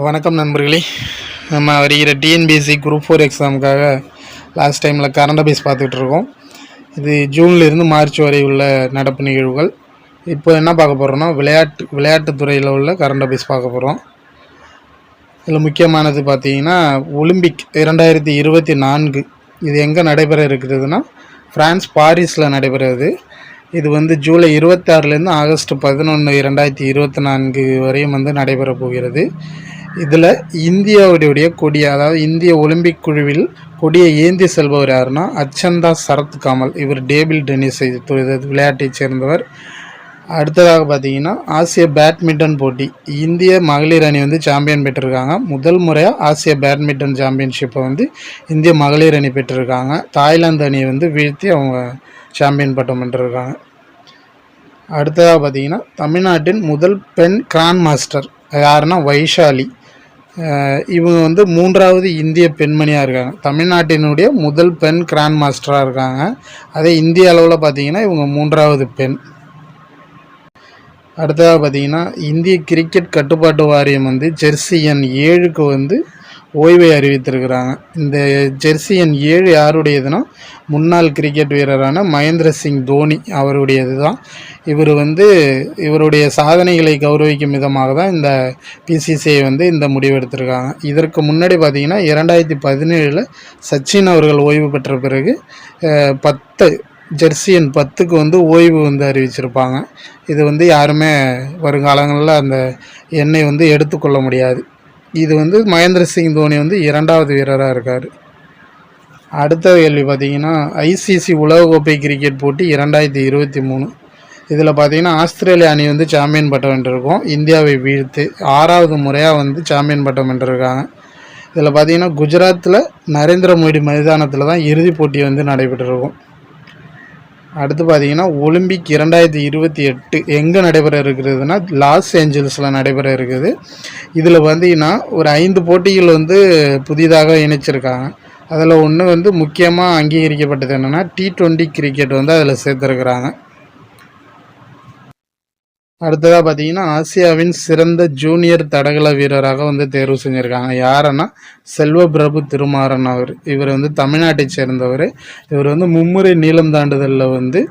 வணக்கம் நண்பர்களே. நம்ம வருகிற டிஎன்பிஎஸ்சி குரூப் ஃபோர் எக்ஸாமுக்காக லாஸ்ட் டைமில் கரண்ட் அபேஸ் பார்த்துட்ருக்கோம் இது ஜூன்லேருந்து மார்ச் வரை உள்ள நடப்பு நிகழ்வுகள். இப்போ என்ன பார்க்க போகிறோன்னா விளையாட்டு விளையாட்டு துறையில் உள்ள கரண்ட் அபேஸ் பார்க்க போகிறோம் இதில் முக்கியமானது பார்த்தீங்கன்னா ஒலிம்பிக் இரண்டாயிரத்தி இருபத்தி நான்கு. இது எங்கே நடைபெற இருக்கிறதுனா ஃப்ரான்ஸ் பாரிஸில் நடைபெறுது. இது வந்து ஜூலை இருபத்தாறுலேருந்து ஆகஸ்ட் பதினொன்று இரண்டாயிரத்தி இருபத்தி நான்கு வரையும் வந்து நடைபெற போகிறது. இதில் இந்தியாவுடைய கொடியை அதாவது இந்திய ஒலிம்பிக் குழுவில் கொடியை ஏந்தி செல்பவர் யாருன்னா அச்சந்தா சரத் கமல் இவர் டேபிள் டென்னிஸ் விளையாட்டைச் சேர்ந்தவர். அடுத்ததாக பார்த்தீங்கன்னா ஆசிய பேட்மிண்டன் போட்டி. இந்திய மகளிர் அணி வந்து சாம்பியன் பெற்றிருக்காங்க. முதல் முறையாக ஆசிய பேட்மிண்டன் சாம்பியன்ஷிப்பை வந்து இந்திய மகளிர் அணி பெற்றிருக்காங்க. தாய்லாந்து அணியை வந்து வீழ்த்தி அவங்க சாம்பியன் பட்டம் வென்றிருக்காங்க அடுத்ததாக பார்த்தீங்கன்னா தமிழ்நாட்டின் முதல் பெண் கிராண்ட் மாஸ்டர் யாருன்னா வைஷாலி. இவங்க வந்து மூன்றாவது இந்திய பெண்மணியாக இருக்காங்க. தமிழ்நாட்டினுடைய முதல் பெண் கிராண்ட் மாஸ்டராக இருக்காங்க. அதே இந்திய அளவில் பார்த்தீங்கன்னா இவங்க மூன்றாவது பெண். அடுத்ததாக பார்த்தீங்கன்னா இந்திய கிரிக்கெட் கட்டுப்பாட்டு வாரியம் வந்து ஜெர்சி எண் ஏழுக்கு வந்து ஓய்வை அறிவித்திருக்கிறாங்க. இந்த ஜெர்சி எண் ஏழு யாருடையதுன்னா முன்னாள் கிரிக்கெட் வீரரான மகேந்திர சிங் தோனி அவருடையது தான் இவர் வந்து இவருடைய சாதனைகளை கௌரவிக்கும் விதமாக தான் இந்த பிசிசிஐ வந்து இந்த முடிவு எடுத்திருக்காங்க இதற்கு முன்னாடி பார்த்தீங்கன்னா இரண்டாயிரத்தி பதினேழில் சச்சின் அவர்கள் ஓய்வு பெற்ற பிறகு பத்து ஜெர்சி எண் பத்துக்கு வந்து ஓய்வு வந்து அறிவிச்சிருப்பாங்க. இது வந்து யாருமே வருங்காலங்களில் அந்த எண்ணெய் வந்து எடுத்துக்கொள்ள முடியாது. இது வந்து மகேந்திர சிங் தோனி வந்து இரண்டாவது வீரராக இருக்கார். அடுத்த கேள்வி பார்த்தீங்கன்னா ஐசிசி உலகக்கோப்பை கிரிக்கெட் போட்டி இரண்டாயிரத்தி இருபத்தி மூணு. இதில் பார்த்தீங்கன்னா ஆஸ்திரேலியா அணி வந்து சாம்பியன் பட்டம் வென்றிருக்கோம். இந்தியாவை வீழ்த்து ஆறாவது முறையாக வந்து சாம்பியன் பட்டம் வென்றிருக்காங்க. இதில் பார்த்தீங்கன்னா குஜராத்தில் நரேந்திர மோடி மைதானத்தில் தான் இறுதிப் போட்டி வந்து நடைபெற்றிருக்கும். அடுத்து பார்த்தீங்கன்னா ஒலிம்பிக் இரண்டாயிரத்தி இருபத்தி எட்டு எங்கே நடைபெற இருக்கிறதுனா லாஸ் ஏஞ்சல்ஸில் நடைபெற இருக்குது. இதில் பார்த்தீங்கன்னா ஒரு ஐந்து போட்டிகள் வந்து புதிதாக இணைச்சிருக்காங்க. அதில் ஒன்று வந்து முக்கியமாக அங்கீகரிக்கப்பட்டது என்னென்னா டி டுவெண்ட்டி கிரிக்கெட் வந்து அதில் சேர்த்துருக்குறாங்க. அடுத்ததாக பார்த்தீங்கன்னா ஆசியாவின் சிறந்த ஜூனியர் தடகள வீரராக வந்து தேர்வு செஞ்சுருக்காங்க. யாருன்னா செல்வ பிரபு திருமாறன் அவர். இவர் வந்து தமிழ்நாட்டை சேர்ந்தவர். இவர் வந்து மும்முறை நீளம் தாண்டுதலில் வந்து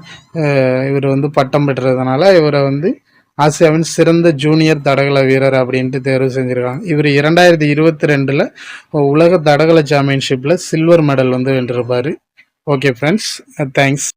இவர் வந்து பட்டம் பெற்றதுனால இவரை வந்து ஆசியாவின் சிறந்த ஜூனியர் தடகள வீரர் அப்படின்ட்டு தேர்வு செஞ்சுருக்காங்க. இவர் இரண்டாயிரத்தி இருபத்தி ரெண்டில் உலக தடகள சாம்பியன்ஷிப்பில் சில்வர் மெடல் வந்து வென்றிருப்பார். Okay friends thanks